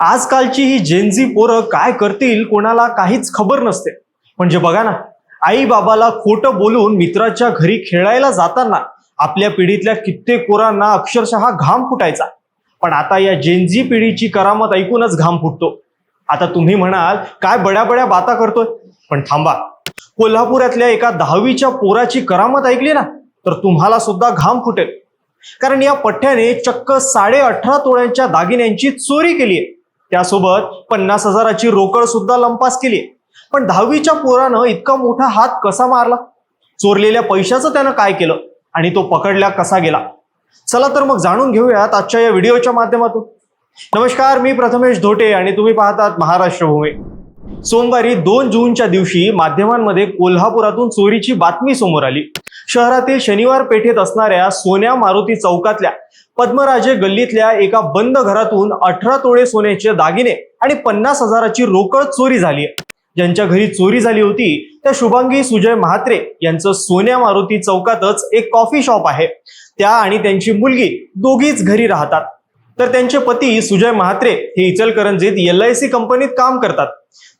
आजकालची ही जेनझी पोरं काय करतील कोणाला काहीच खबर नसते. म्हणजे बघा ना आई बाबाला खोटं बोलून मित्राच्या घरी खेळायला जाताना आपल्या पिढीतल्या कित्येक पोरांना अक्षरशः घाम फुटायचा. पण आता या जेनझी पिढीची करामत ऐकूनच घाम फुटतो. आता तुम्ही म्हणाल काय बड्या बड्या बाता करतोय? पण थांबा. कोल्हापुरातल्या एका दहावीच्या पोराची करामत ऐकली ना तर तुम्हाला सुद्धा घाम फुटेल. कारण या पठ्ठ्याने चक्क साडे अठरा तोळ्यांच्या दागिन्यांची चोरी केली आहे त्यासोबत पन्नास हजाराची रोकड सुद्धा लंपास केली. पण दहावीच्या पोरानं इतका मोठा हात कसा मारला? चोरलेल्या पैशाचं त्यानं काय केलं? आणि तो पकडल्या कसा गेला? चला तर मग जाणून घेऊयात आजच्या या व्हिडिओच्या माध्यमातून. नमस्कार मी प्रथमेश धोटे आणि तुम्ही पाहतात महाराष्ट्र भूमी. सोमवारी दोन जूनच्या दिवशी माध्यमांमध्ये कोल्हापुरातून चोरीची बातमी समोर आली. शहरातील शनिवार पेठेत असणाऱ्या सोन्या मारुती चौकातल्या पद्मराजे गल्लीतल्या एका बंद घरातून अठरा तोळे सोन्याचे दागिने आणि पन्नास हजाराची रोकड चोरी झाली ज्यांच्या घरी चोरी झाली होती त्या शुभांगी सुजय म्हात्रे यांचं सोन्या मारुती चौकातच एक कॉफी शॉप आहे. त्या आणि त्यांची मुलगी दोघीच घरी राहतात. तर त्यांचे पती सुजय म्हात्रे हे इचलकरंजीत एल आय सी कंपनीत काम करतात.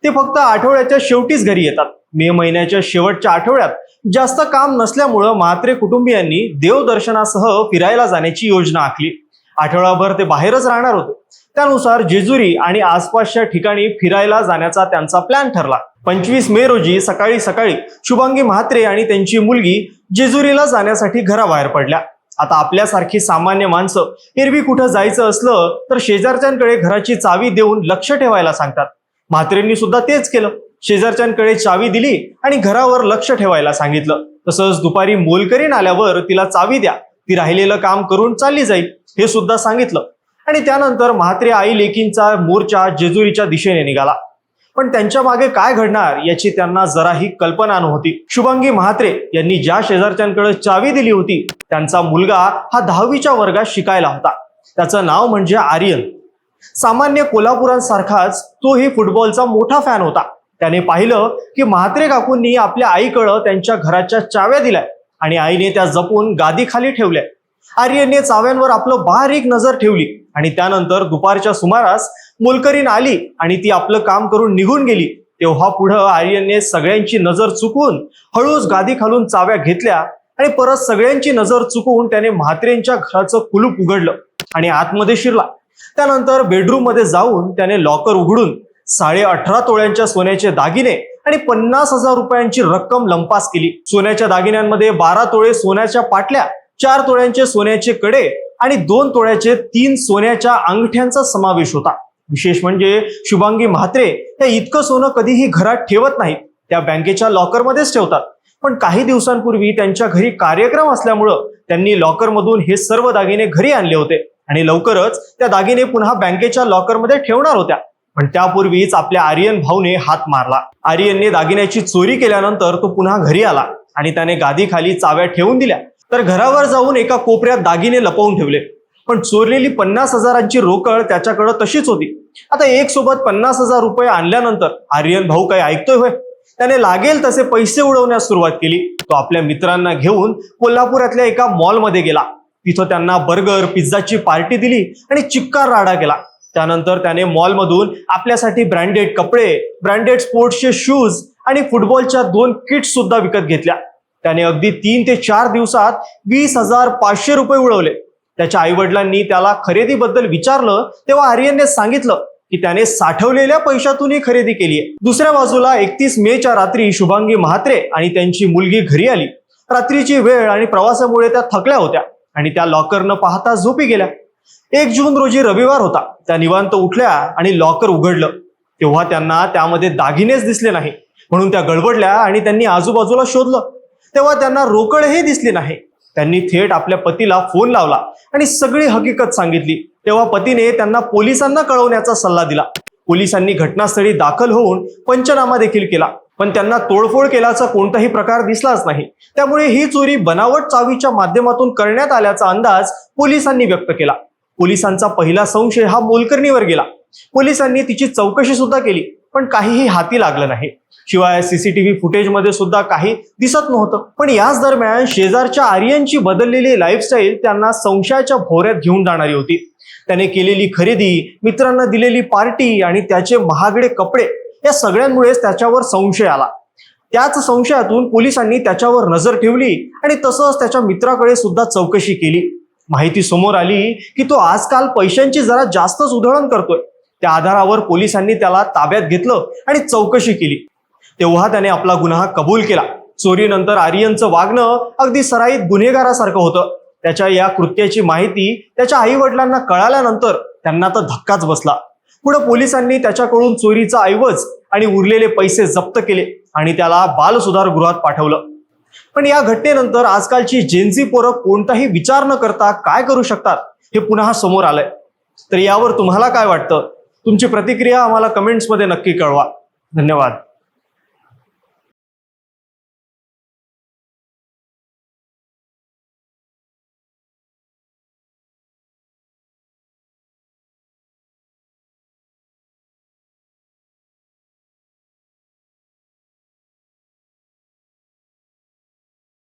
ते फक्त आठवड्याच्या शेवटीच घरी येतात. मे महिन्याच्या शेवटच्या आठवड्यात जास्त काम नसल्यामुळं म्हात्रे कुटुंबियांनी देवदर्शनासह फिरायला जाण्याची योजना आखली. आठवडाभर ते बाहेरच राहणार होते. त्यानुसार जेजुरी आणि आसपासच्या ठिकाणी फिरायला जाण्याचा त्यांचा प्लॅन ठरला. पंचवीस मे रोजी सकाळी सकाळी शुभांगी म्हात्रे आणि त्यांची मुलगी जेजुरीला जाण्यासाठी घराबाहेर पडल्या. आता आपल्यासारखी सामान्य माणसं एरवी कुठं जायचं असलं तर शेजारच्यांकडे घराची चावी देऊन लक्ष ठेवायला सांगतात. म्हात्रेंनी सुद्धा तेच केलं. शेजारच्यांकडे चावी दिली आणि घरावर लक्ष ठेवायला सांगितलं. तसंच दुपारी मोलकरीण आल्यावर तिला चावी द्या. ती राहिलेलं काम करून चालली जाईल हे सुद्धा सांगितलं. आणि त्यानंतर म्हात्रे आई लेकींचा मोर्चा जेजुरीच्या दिशेने निघाला. पण त्यांच्या मागे काय घडणार याची त्यांना जराही कल्पना नव्हती. शुभांगी म्हात्रे यांनी ज्या शेजारच्यांकडे चावी दिली होती त्यांचा मुलगा हा दहावीच्या वर्गात शिकायला होता. त्याचं नाव म्हणजे आर्यन. सामान्य कोल्हापुरांसारखाच तोही फुटबॉलचा मोठा फॅन होता. त्याने पाहिलं की म्हात्रे काकूंनी आपल्या आईकडं त्यांच्या घराच्या चाव्या दिल्या आणि आईने त्या जपून गादीखाली ठेवल्या. आर्यनने चाव्यांवर आपलं बारीक नजर ठेवली आणि त्यानंतर दुपारच्या सुमारास मोलकरीन आली आणि ती आपलं काम करून निघून गेली. तेव्हा पुढं आर्यनने सगळ्यांची नजर चुकून हळूच गादी खालून चाव्या घेतल्या आणि परत सगळ्यांची नजर चुकवून त्याने म्हात्रेंच्या घराचं कुलूप उघडलं आणि आतमध्ये शिरला. त्यानंतर बेडरूममध्ये जाऊन त्याने लॉकर उघडून साडे अठरा तोळ्यांच्या सोन्याचे दागिने आणि पन्नास हजार रुपयांची रक्कम लंपास केली. सोन्याच्या दागिन्यांमध्ये बारा तोळे सोन्याच्या पाटल्या चार तोळ्यांचे सोन्याचे कडे आणि दोन तोळ्याचे तीन सोन्याच्या अंगठ्यांचा समावेश होता. विशेष म्हणजे शुभांगी म्हात्रे या इतकं सोनं कधीही घरात ठेवत नाहीत. त्या बँकेच्या लॉकरमध्येच ठेवतात. पण काही दिवसांपूर्वी त्यांच्या घरी कार्यक्रम असल्यामुळं त्यांनी लॉकरमधून हे सर्व दागिने घरी आणले होते. आणि लवकरच त्या दागिने पुन्हा बँकेच्या लॉकरमध्ये ठेवणार होत्या. पण त्यापूर्वीच आपल्या आर्यन भाऊने हात मारला. आर्यनने दागिन्याची चोरी केल्यानंतर तो पुन्हा घरी आला आणि त्याने गादीखाली चाव्या ठेवून दिल्या. तर घरावर जाऊन एका कोपऱ्यात दागिने लपवून ठेवले. पण चोरलेली पन्नास हजारांची रोकड त्याच्याकडे तशीच होती. आता एक सोबत पन्नास हजार रुपये आणल्यानंतर आर्यन भाऊ काही ऐकतोय होय? त्याने लागेल तसे पैसे उडवण्यास सुरुवात केली. तो आपल्या मित्रांना घेऊन कोल्हापुरातल्या एका मॉलमध्ये गेला. तिथं त्यांना बर्गर पिझ्झाची पार्टी दिली आणि चिक्कार राडा केला. त्यानंतर त्याने मॉलमधून आपल्यासाठी ब्रँडेड कपडे ब्रँडेड स्पोर्ट्सचे शूज आणि फुटबॉलच्या दोन किट्स सुद्धा विकत घेतल्या. त्याने अगदी तीन ते चार दिवसात वीस हजार पाचशे रुपये उडवले. त्याच्या आईवडिलांनी त्याला खरेदीबद्दल विचारलं तेव्हा आर्यनने सांगितलं की त्याने साठवलेल्या पैशातून ही खरेदी केली आहे. दुसऱ्या बाजूला एकतीस मेच्या रात्री शुभांगी म्हात्रे आणि त्यांची मुलगी घरी आली. रात्रीची वेळ आणि प्रवासामुळे त्या थकल्या होत्या आणि त्या लॉकर न पाहता झोपी गेल्या. एक जून रोजी रविवार होता. त्या निवांत उठल्या आणि लॉकर उघडलं. तेव्हा त्यांना त्यामध्ये दागिनेच दिसले नाही. म्हणून त्या गडबडल्या आणि त्यांनी आजूबाजूला शोधलं. तेव्हा त्यांना रोकडही दिसली नाही. त्यांनी थेट आपल्या पतीला फोन लावला आणि सगळी हकीकत सांगितली. तेव्हा पतीने त्यांना पोलिसांना कळवण्याचा सल्ला दिला. पोलिसांनी घटनास्थळी दाखल होऊन पंचनामा देखील केला. पण त्यांना तोडफोड केल्याचा कोणताही प्रकार दिसलाच नाही. त्यामुळे ही चोरी बनावट चावीच्या माध्यमातून करण्यात आल्याचा अंदाज पोलिसांनी व्यक्त केला. पोलिसांचा पहिला संशय हा मोलकर्णीवर गेला. पोलिसांनी तिची चौकशी सुद्धा केली पण काहीही हाती लागलं नाही. शिवाय सीसीटीव्ही फुटेजमध्ये सुद्धा काही दिसत नव्हतं. पण याच दरम्यान शेजारच्या आर्यनची बदललेली लाईफस्टाईल त्यांना संशयाच्या भोऱ्यात घेऊन जाणारी होती. त्याने केलेली खरेदी मित्रांना दिलेली पार्टी आणि त्याचे महागडे कपडे या सगळ्यांमुळेच त्याच्यावर संशय आला. त्याच संशयातून पोलिसांनी त्याच्यावर नजर ठेवली आणि तसंच त्याच्या मित्राकडे सुद्धा चौकशी केली. माहिती समोर आली की तो आजकाल पैशांची जरा जास्तच उधळण करतोय. त्या आधारावर पोलिसांनी त्याला ताब्यात घेतलं आणि चौकशी केली. तेव्हा त्याने आपला गुन्हा कबूल केला. चोरीनंतर आर्यनचं वागणं अगदी सराईत गुन्हेगारासारखं होतं. त्याच्या या कृत्याची माहिती त्याच्या आई वडिलांना कळाल्यानंतर त्यांना तर धक्काच बसला. पुढे पोलिसांनी त्याच्याकडून चोरीचा ऐवज आणि उरलेले पैसे जप्त केले आणि त्याला बालसुधारगृहात पाठवलं. पण या घटनेनंतर आजकालची जेन्झी पोरं कोणताही विचार न करता काय करू शकतात हे पुन्हा समोर आलंय. तर यावर तुम्हाला काय वाटतं? तुमची प्रतिक्रिया आम्हाला कमेंट्समध्ये नक्की कळवा. धन्यवाद.